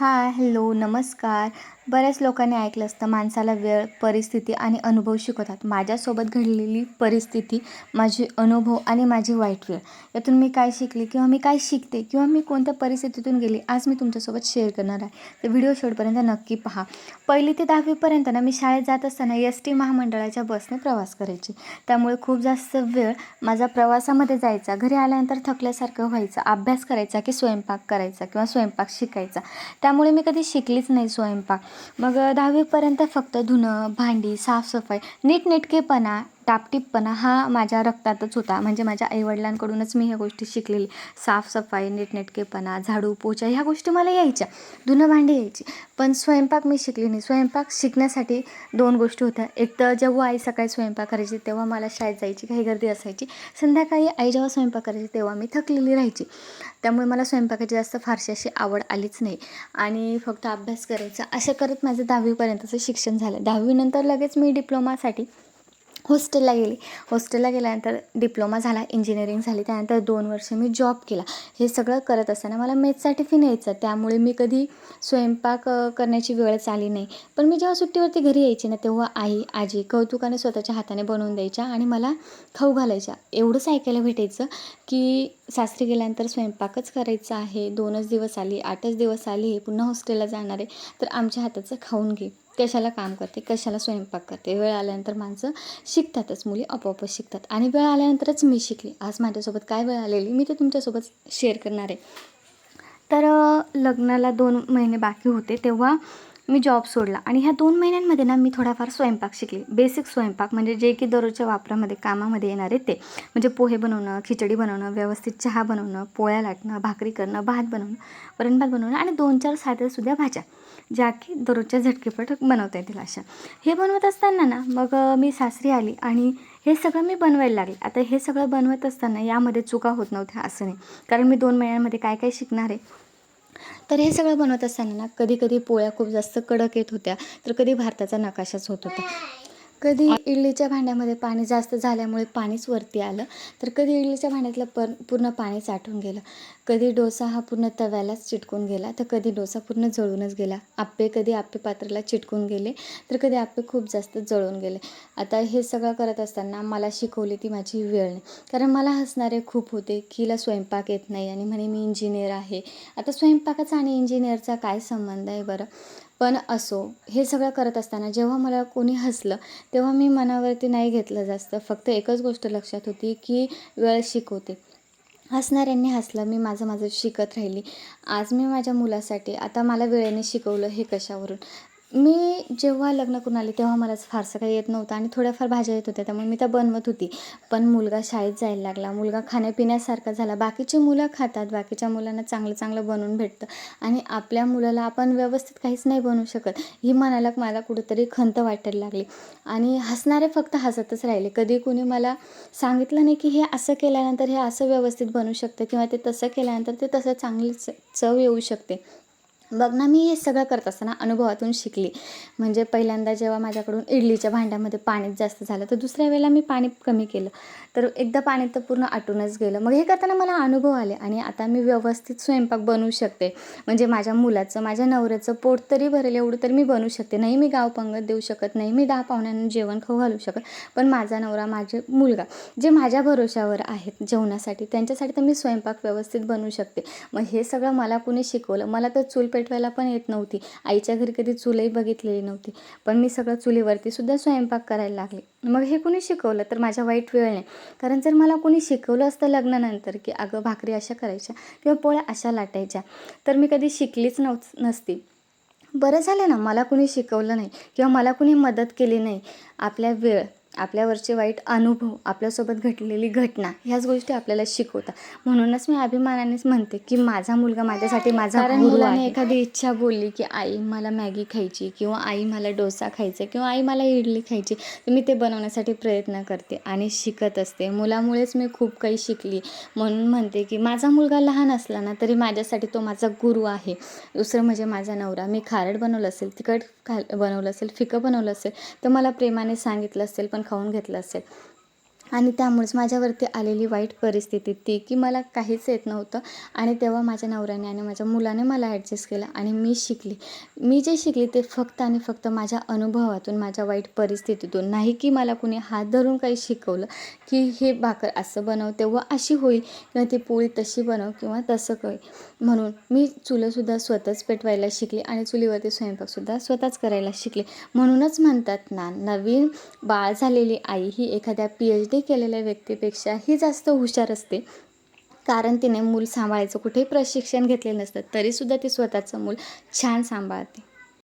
Hi hello नमस्कार. बऱ्याच लोकांनी ऐकलं असतं माणसाला वेळ परिस्थिती आणि अनुभव शिकवतात. माझ्यासोबत घडलेली परिस्थिती माझे अनुभव आणि माझी वाईट वेळ. यातून मी काय शिकले किंवा मी काय शिकते किंवा मी कोणत्या परिस्थितीतून गेली आज मी तुमच्यासोबत शेअर करणार आहे. तर व्हिडिओ शेवटपर्यंत नक्की पहा. पहिली ते दहावीपर्यंत ना मी शाळेत जात असताना एस टी महामंडळाच्या बसने प्रवास करायची. त्यामुळे खूप जास्त वेळ माझा प्रवासामध्ये जायचा. घरी आल्यानंतर थकल्यासारखं व्हायचं. अभ्यास करायचा की स्वयंपाक करायचा किंवा स्वयंपाक शिकायचा. त्यामुळे मी कधी शिकलीच नाही स्वयंपाक. मग दहावीपर्यंत फक्त धुणं भांडी साफसफाई नीटनेटकेपणा टापटीपपणा हा माझ्या रक्तातच होता. म्हणजे माझ्या आईवडिलांकडूनच मी ह्या गोष्टी शिकलेली. साफसफाई नीटनेटकेपणा झाडू पोछा ह्या गोष्टी मला यायच्या. धुणं भांडी यायची. पण स्वयंपाक मी शिकली नाही. स्वयंपाक शिकण्यासाठी दोन गोष्टी होत्या. एक तर जेव्हा आई सकाळी स्वयंपाक करायची तेव्हा मला शाळेत जायची काही गर्दी असायची. संध्याकाळी आई जेव्हा स्वयंपाक करायची तेव्हा मी थकलेली राहायची. त्यामुळे मला स्वयंपाकाची जास्त फारशी अशी आवड आलीच नाही. आणि फक्त अभ्यास करायचा. असं करत माझं दहावीपर्यंतचं शिक्षण झालं. दहावीनंतर लगेच मी डिप्लोमासाठी हॉस्टेलला गेली. हॉस्टेलला गेल्यानंतर डिप्लोमा झाला इंजिनिअरिंग झाली. त्यानंतर दोन वर्ष मी जॉब केला. हे सगळं करत असताना मला मेथसाठी फी न्यायचं. त्यामुळे मी कधी स्वयंपाक करण्याची वेळच आली नाही. पण मी जेव्हा सुट्टीवरती घरी यायची ना तेव्हा आई आजी कौतुकाने स्वतःच्या हाताने बनवून द्यायच्या आणि मला खाऊ घालायच्या. एवढंच ऐकायला भेटायचं की सासरी गेल्यानंतर स्वयंपाकच करायचा आहे. दोनच दिवस आली आठच दिवस आली पुन्हा हॉस्टेलला जाणार आहे. तर आमच्या हाताचं खाऊन घे. कशाला काम करते कशाला स्वयंपाक करते वेळ आल्यानंतर माणसं शिकतातच मुली आपोआपच शिकतात. आणि वेळ आल्यानंतरच मी शिकली. आज माझ्यासोबत काय वेळ आलेली मी ते तुमच्यासोबत शेअर करणार आहे. तर लग्नाला दोन महिने बाकी होते तेव्हा मी जॉब सोडला. आणि ह्या दोन महिन्यांमध्ये ना मी थोडाफार स्वयंपाक शिकले. बेसिक स्वयंपाक म्हणजे जे की दररोजच्या वापरामध्ये कामामध्ये येणार आहे ते. म्हणजे पोहे बनवणं खिचडी बनवणं व्यवस्थित चहा बनवणं पोळ्या लाटणं भाकरी करणं भात बनवणं वरण भात बनवणं आणि दोन चार साध्यासुद्धा भाज्या. ज्या की दररोजच्या झटकेपट बनवता येतील अशा. हे बनवत असताना ना मग मी सासरी आली आणि हे सगळं मी बनवायला लागले. आता हे सगळं बनवत असताना यामध्ये चुका होत नव्हत्या असं नाही. कारण मी दोन महिन्यांमध्ये काय काय शिकणार आहे? तर हे सगळं बनवत असताना ना कधी कधी पोळ्या खूप जास्त कडक येत होत्या. तर कधी भारताचा नकाशाच होत होता. कधी इडलीच्या भांड्यामध्ये पाणी जास्त झाल्यामुळे पाणीच वरती आलं तर कधी इडलीच्या भांड्यातलं पर पूर्ण पाणी साठून गेलं. कधी डोसा हा पूर्ण तव्यालाच चिटकून गेला तर कधी डोसा पूर्ण जळूनच गेला. आप्पे कधी आप्पे पात्राला चिटकून गेले तर कधी आप्पे खूप जास्त जळून गेले. आता हे सगळं करत असताना मला शिकवली ती माझी वेळ नाही. कारण मला हसणारे खूप होते की हिला स्वयंपाक येत नाही आणि म्हणे मी इंजिनियर आहे. आता स्वयंपाकाचा आणि इंजिनियरचा काय संबंध आहे बरं? पण असो हे सगळं करत असताना जेव्हा मला कोणी हसलं तेव्हा मी मनावरती नाही घेतलं जास्त. फक्त एकच गोष्ट लक्षात होती की वेळ शिकवते. हसणाऱ्यांनी हसलं मी माझं माझं शिकत राहिली. आज मी माझ्या मुलासाठी आता मला वेळेने शिकवलं हे कशावरून? मी जेव्हा लग्न करून आले तेव्हा मला फारसं काही येत नव्हतं आणि थोड्याफार भाज्या येत होत्या. त्यामुळे मी त्या बनवत होती. पण मुलगा शाळेत जायला लागला. मुलगा खाण्यापिण्यासारखा झाला. बाकीची मुलं खातात. बाकीच्या मुलांना चांगलं चांगलं बनवून भेटतं. आणि आपल्या मुलाला आपण व्यवस्थित काहीच नाही बनवू शकत ही मनाला मला कुठेतरी खंत वाटायला लागली. आणि हसणारे फक्त हसतच राहिले. कधी कुणी मला सांगितलं नाही की हे असं केल्यानंतर हे असं व्यवस्थित बनू शकतं किंवा ते तसं केल्यानंतर ते तसं चांगली च चव येऊ शकते. बघ ना मी हे सगळं करत असताना अनुभवातून शिकली. म्हणजे पहिल्यांदा जेव्हा माझ्याकडून इडलीच्या भांड्यामध्ये पाणी जास्त झालं तर दुसऱ्या वेळेला मी पाणी कमी केलं. तर एकदा पाणी तर पूर्ण आटूनच गेलं. मग हे करताना मला अनुभव आले आणि आता मी व्यवस्थित स्वयंपाक बनवू शकते. म्हणजे माझ्या मुलाचं माझ्या नवऱ्याचं पोट तरी भरेल एवढं तर मी बनवू शकते. नाही मी गाव पंगत देऊ शकत नाही मी दहा पाहुण्यांना जेवण खाऊ घालू शकत पण माझा नवरा माझे मुलगा जे माझ्या भरोशावर आहेत जेवणासाठी त्यांच्यासाठी तर मी स्वयंपाक व्यवस्थित बनवू शकते. मग हे सगळं मला कुणी शिकवलं? मला तर चूल पेटवायला पण येत नव्हती. आईच्या घरी कधी चूलही बघितलेली नव्हती. पण मी सगळं चुलीवरती सुद्धा स्वयंपाक करायला लागले. मग हे कुणी शिकवलं? तर माझ्या वाईट वेळ नाही. कारण जर मला कोणी शिकवलं असतं लग्नानंतर की अगं भाकरी अशा करायच्या किंवा पोळ्या अशा लाटायच्या तर मी कधी शिकलीच नव नसती. बरं झालं ना मला कुणी शिकवलं नाही किंवा मला कुणी मदत केली नाही. आपल्या वेळ आपल्यावरचे वाईट अनुभव आपल्यासोबत घडलेली घटना ह्याच गोष्टी आपल्याला शिकवतात. म्हणूनच मी अभिमानानेच म्हणते की माझा मुलगा माझ्यासाठी माझा मुलाने. एखादी इच्छा बोलली की आई मला मॅगी खायची किंवा आई मला डोसा खायचा किंवा आई मला इडली खायची तर मी ते बनवण्यासाठी प्रयत्न करते आणि शिकत असते. मुलामुळेच मी खूप काही शिकली. म्हणून म्हणते की माझा मुलगा लहान असला ना तरी माझ्यासाठी तो माझा गुरु आहे. दुसरं म्हणजे माझा नवरा. मी खारट बनवलं असेल तिखट खा बनवलं असेल फिकं बनवलं असेल तर मला प्रेमाने सांगितलं असेल पण खाऊन घेतलं असेल. आणि त्यामुळेच माझ्यावरती आलेली वाईट परिस्थिती ती की मला काहीच येत नव्हतं. आणि तेव्हा माझ्या नवऱ्याने आणि माझ्या मुलाने मला ॲडजस्ट केलं आणि मी शिकली. मी जे शिकले ते फक्त आणि फक्त माझ्या अनुभवातून माझ्या वाईट परिस्थितीतून. नाही की मला कुणी हात धरून काही शिकवलं की हे भाकर असं बनव तेव्हा अशी होईल. किंवा ती पोळी तशी बनव किंवा तसं कर. म्हणून मी चुलंसुद्धा स्वतःच पेटवायला शिकले आणि चुलीवरती स्वयंपाकसुद्धा स्वतःच करायला शिकले. म्हणूनच म्हणतात ना नवीन बाळ झालेली आई ही एखाद्या पी एच डी केलेल्या व्यक्तीपेक्षाही जास्त हुशार असते. कारण तिने मूल सांभाळायचं कुठेही प्रशिक्षण घेतलेलं नसतं तरीसुद्धा ती स्वतःचं मूल छान सांभाळते.